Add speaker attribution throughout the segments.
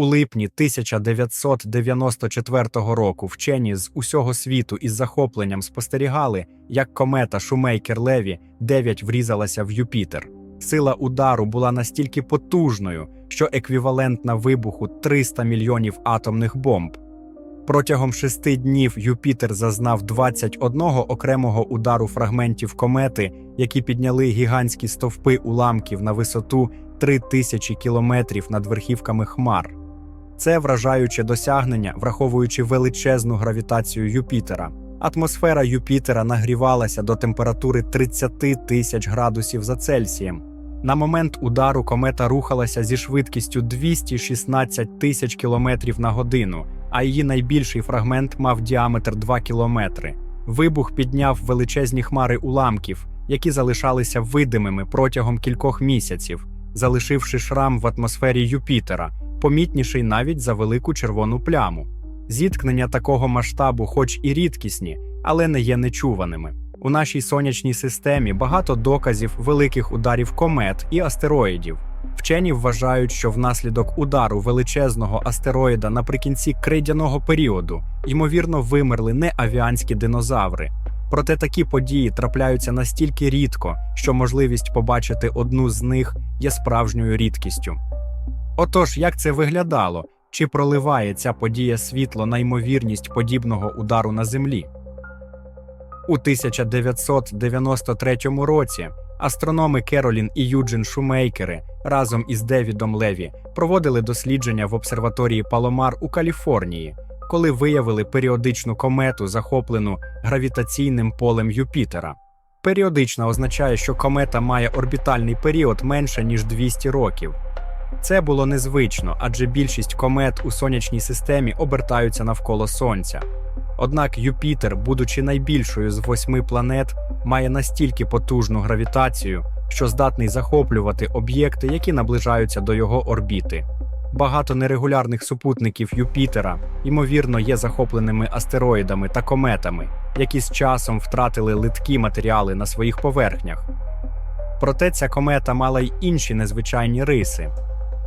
Speaker 1: У липні 1994 року вчені з усього світу із захопленням спостерігали, як комета Шумейкер Леві 9 врізалася в Юпітер. Сила удару була настільки потужною, що еквівалентна вибуху 300 мільйонів атомних бомб. Протягом шести днів Юпітер зазнав 21 окремого удару фрагментів комети, які підняли гігантські стовпи уламків на висоту 3000 кілометрів над верхівками хмар. Це вражаюче досягнення, враховуючи величезну гравітацію Юпітера. Атмосфера Юпітера нагрівалася до температури 30 тисяч градусів за Цельсієм. На момент удару комета рухалася зі швидкістю 216 тисяч кілометрів на годину, а її найбільший фрагмент мав діаметр 2 кілометри. Вибух підняв величезні хмари уламків, які залишалися видимими протягом кількох місяців, залишивши шрам в атмосфері Юпітера, помітніший навіть за велику червону пляму. Зіткнення такого масштабу, хоч і рідкісні, але не є нечуваними. У нашій сонячній системі багато доказів великих ударів комет і астероїдів. Вчені вважають, що внаслідок удару величезного астероїда наприкінці крейдяного періоду ймовірно вимерли не авіанські динозаври. Проте такі події трапляються настільки рідко, що можливість побачити одну з них є справжньою рідкістю. Отож, як це виглядало? Чи проливає ця подія світло на ймовірність подібного удару на Землі? У 1993 році астрономи Керолін і Юджин Шумейкери разом із Девідом Леві проводили дослідження в обсерваторії Паломар у Каліфорнії, коли виявили періодичну комету, захоплену гравітаційним полем Юпітера. Періодична означає, що комета має орбітальний період менше ніж 200 років. Це було незвично, адже більшість комет у сонячній системі обертаються навколо Сонця. Однак Юпітер, будучи найбільшою з восьми планет, має настільки потужну гравітацію, що здатний захоплювати об'єкти, які наближаються до його орбіти. Багато нерегулярних супутників Юпітера, ймовірно, є захопленими астероїдами та кометами, які з часом втратили литкі матеріали на своїх поверхнях. Проте ця комета мала й інші незвичайні риси.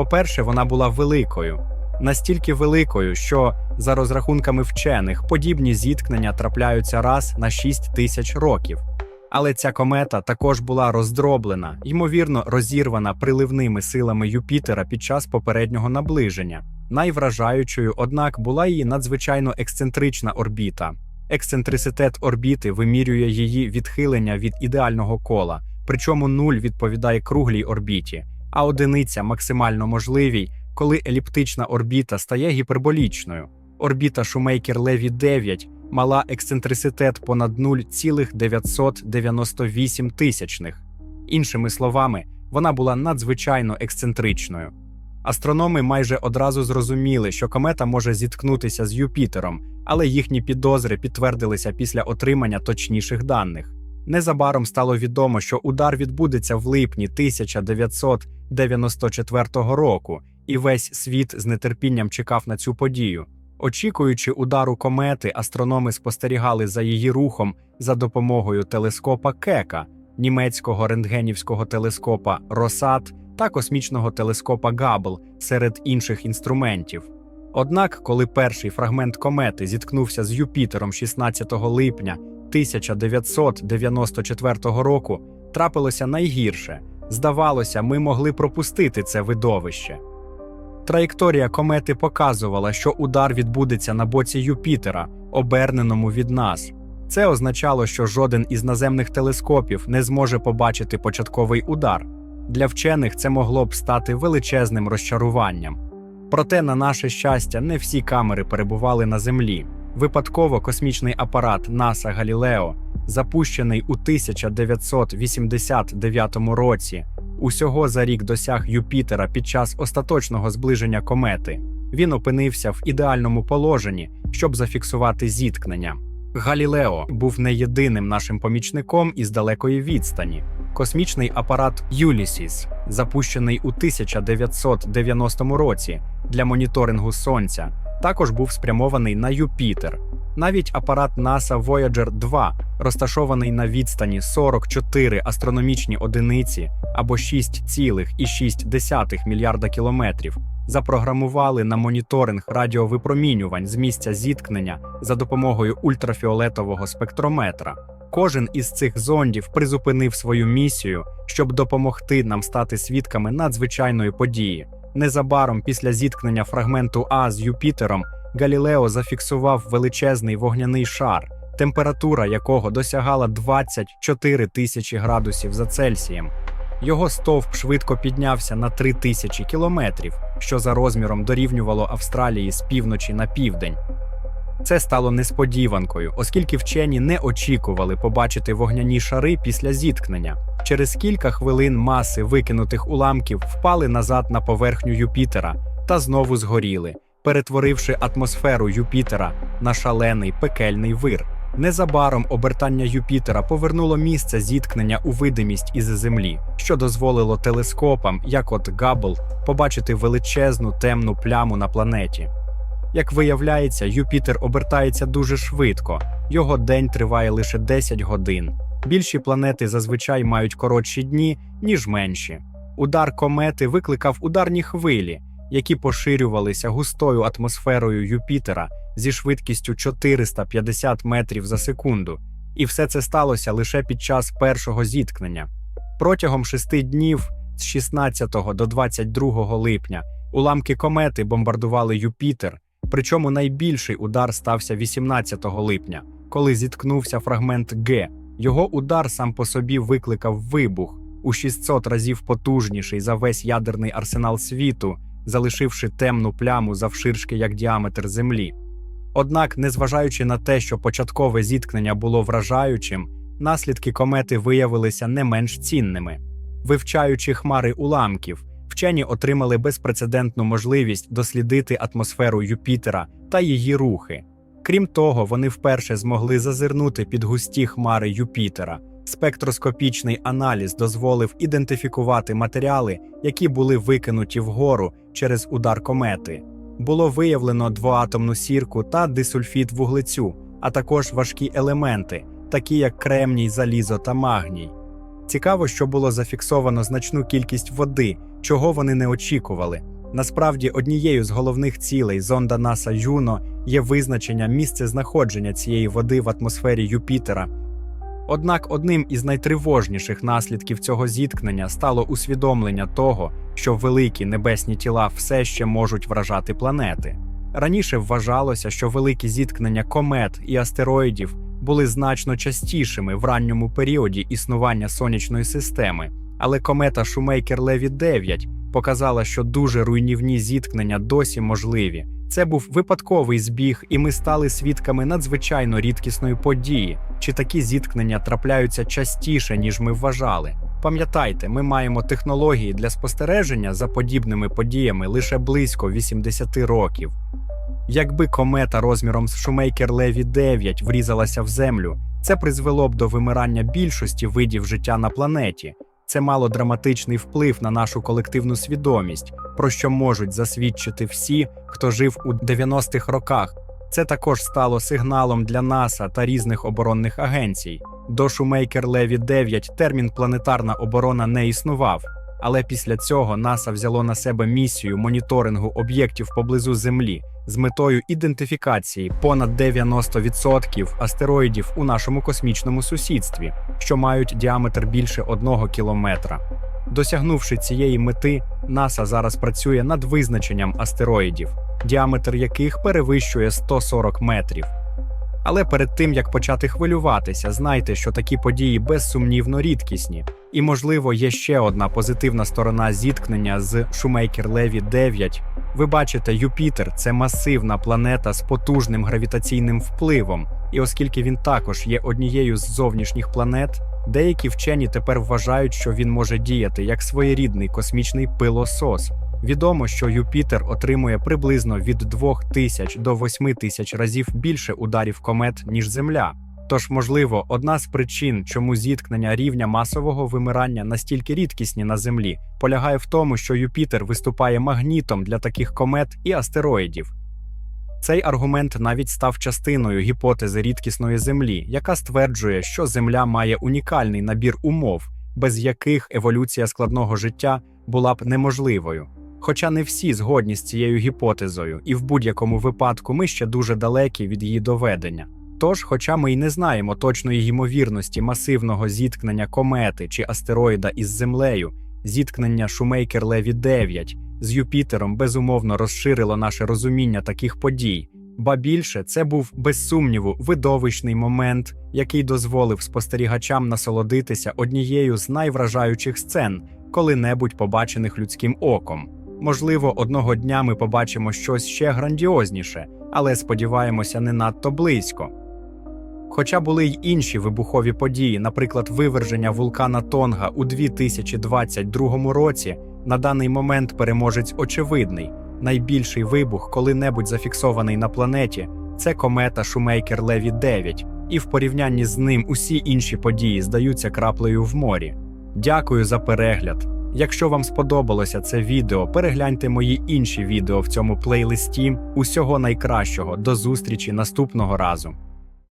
Speaker 1: По-перше, вона була великою, настільки великою, що, за розрахунками вчених, подібні зіткнення трапляються раз на 6 тисяч років. Але ця комета також була роздроблена, ймовірно, розірвана приливними силами Юпітера під час попереднього наближення. Найвражаючою, однак, була її надзвичайно ексцентрична орбіта. Ексцентриситет орбіти вимірює її відхилення від ідеального кола, причому нуль відповідає круглій орбіті, а одиниця максимально можливій, коли еліптична орбіта стає гіперболічною. Орбіта Шумейкер Леві 9 мала ексцентриситет понад 0,998 тисячних. Іншими словами, вона була надзвичайно ексцентричною. Астрономи майже одразу зрозуміли, що комета може зіткнутися з Юпітером, але їхні підозри підтвердилися після отримання точніших даних. Незабаром стало відомо, що удар відбудеться в липні 1994 року, і весь світ з нетерпінням чекав на цю подію. Очікуючи удару комети, астрономи спостерігали за її рухом за допомогою телескопа Кека, німецького рентгенівського телескопа Росат та космічного телескопа Габл серед інших інструментів. Однак, коли перший фрагмент комети зіткнувся з Юпітером 16 липня 1994 року, трапилося найгірше. Здавалося, ми могли пропустити це видовище. Траєкторія комети показувала, що удар відбудеться на боці Юпітера, оберненому від нас. Це означало, що жоден із наземних телескопів не зможе побачити початковий удар. Для вчених це могло б стати величезним розчаруванням. Проте, на наше щастя, не всі камери перебували на землі. Випадково космічний апарат НАСА Галілео, запущений у 1989 році, усього за рік досяг Юпітера під час остаточного зближення комети. Він опинився в ідеальному положенні, щоб зафіксувати зіткнення. Галілео був не єдиним нашим помічником із далекої відстані. Космічний апарат Юлісіс, запущений у 1990 році для моніторингу Сонця, також був спрямований на Юпітер. Навіть апарат NASA Voyager 2, розташований на відстані 44 астрономічні одиниці або 6,6 мільярда кілометрів, запрограмували на моніторинг радіовипромінювань з місця зіткнення за допомогою ультрафіолетового спектрометра. Кожен із цих зондів призупинив свою місію, щоб допомогти нам стати свідками надзвичайної події. Незабаром після зіткнення фрагменту А з Юпітером Галілео зафіксував величезний вогняний шар, температура якого досягала 24 тисячі градусів за Цельсієм. Його стовп швидко піднявся на 3 тисячі кілометрів, що за розміром дорівнювало Австралії з півночі на південь. Це стало несподіванкою, оскільки вчені не очікували побачити вогняні шари після зіткнення. Через кілька хвилин маси викинутих уламків впали назад на поверхню Юпітера та знову згоріли, перетворивши атмосферу Юпітера на шалений пекельний вир. Незабаром обертання Юпітера повернуло місце зіткнення у видимість із Землі, що дозволило телескопам, як от Габл, побачити величезну темну пляму на планеті. Як виявляється, Юпітер обертається дуже швидко, його день триває лише 10 годин. Більші планети зазвичай мають коротші дні, ніж менші. Удар комети викликав ударні хвилі, які поширювалися густою атмосферою Юпітера зі швидкістю 450 метрів за секунду, і все це сталося лише під час першого зіткнення. Протягом шести днів з 16 до 22 липня уламки комети бомбардували Юпітер. Причому найбільший удар стався 18 липня, коли зіткнувся фрагмент Г. Його удар сам по собі викликав вибух у 600 разів потужніший за весь ядерний арсенал світу, залишивши темну пляму завширшки як діаметр Землі. Однак, незважаючи на те, що початкове зіткнення було вражаючим, наслідки комети виявилися не менш цінними. Вивчаючи хмари уламків, вчені отримали безпрецедентну можливість дослідити атмосферу Юпітера та її рухи. Крім того, вони вперше змогли зазирнути під густі хмари Юпітера. Спектроскопічний аналіз дозволив ідентифікувати матеріали, які були викинуті вгору через удар комети. Було виявлено двоатомну сірку та дисульфід вуглецю, а також важкі елементи, такі як кремній, залізо та магній. Цікаво, що було зафіксовано значну кількість води, чого вони не очікували. Насправді, однією з головних цілей зонда НАСА Юно є визначення місцезнаходження цієї води в атмосфері Юпітера. Однак одним із найтривожніших наслідків цього зіткнення стало усвідомлення того, що великі небесні тіла все ще можуть вражати планети. Раніше вважалося, що великі зіткнення комет і астероїдів були значно частішими в ранньому періоді існування сонячної системи, але комета Шумейкер Леві 9 показала, що дуже руйнівні зіткнення досі можливі. Це був випадковий збіг, і ми стали свідками надзвичайно рідкісної події. Чи такі зіткнення трапляються частіше, ніж ми вважали? Пам'ятайте, ми маємо технології для спостереження за подібними подіями лише близько 80 років. Якби комета розміром з Шумейкер Леві 9 врізалася в землю, це призвело б до вимирання більшості видів життя на планеті. Це мало драматичний вплив на нашу колективну свідомість, про що можуть засвідчити всі, хто жив у 90-х роках. Це також стало сигналом для НАСА та різних оборонних агенцій. До Шумейкер Леві 9 термін планетарна оборона не існував. Але після цього НАСА взяло на себе місію моніторингу об'єктів поблизу Землі з метою ідентифікації понад 90% астероїдів у нашому космічному сусідстві, що мають діаметр більше одного кілометра. Досягнувши цієї мети, НАСА зараз працює над визначенням астероїдів, діаметр яких перевищує 140 метрів. Але перед тим як почати хвилюватися, знайте, що такі події безсумнівно рідкісні, і, можливо, є ще одна позитивна сторона зіткнення з Шумейкер Леві 9. Ви бачите, Юпітер це масивна планета з потужним гравітаційним впливом, і оскільки він також є однією з зовнішніх планет, деякі вчені тепер вважають, що він може діяти як своєрідний космічний пилосос. Відомо, що Юпітер отримує приблизно від 2000 до 8000 разів більше ударів комет, ніж Земля. Тож, можливо, одна з причин, чому зіткнення рівня масового вимирання настільки рідкісні на Землі, полягає в тому, що Юпітер виступає магнітом для таких комет і астероїдів. Цей аргумент навіть став частиною гіпотези рідкісної землі, яка стверджує, що Земля має унікальний набір умов, без яких еволюція складного життя була б неможливою. Хоча не всі згодні з цією гіпотезою, і в будь-якому випадку ми ще дуже далекі від її доведення. Тож, хоча ми й не знаємо точної ймовірності масивного зіткнення комети чи астероїда із Землею, зіткнення Шумейкер Леві 9 з Юпітером безумовно розширило наше розуміння таких подій. Ба більше це був без сумніву видовищний момент, який дозволив спостерігачам насолодитися однією з найвражаючих сцен, коли-небудь побачених людським оком. Можливо, одного дня ми побачимо щось ще грандіозніше, але сподіваємося, не надто близько. Хоча були й інші вибухові події, наприклад, виверження вулкана Тонга у 2022 році, на даний момент переможець очевидний. Найбільший вибух, коли-небудь зафіксований на планеті, це комета Шумейкер Леві 9, і в порівнянні з ним усі інші події здаються краплею в морі. Дякую за перегляд. Якщо вам сподобалося це відео, перегляньте мої інші відео в цьому плейлисті. Усього найкращого. До зустрічі наступного разу.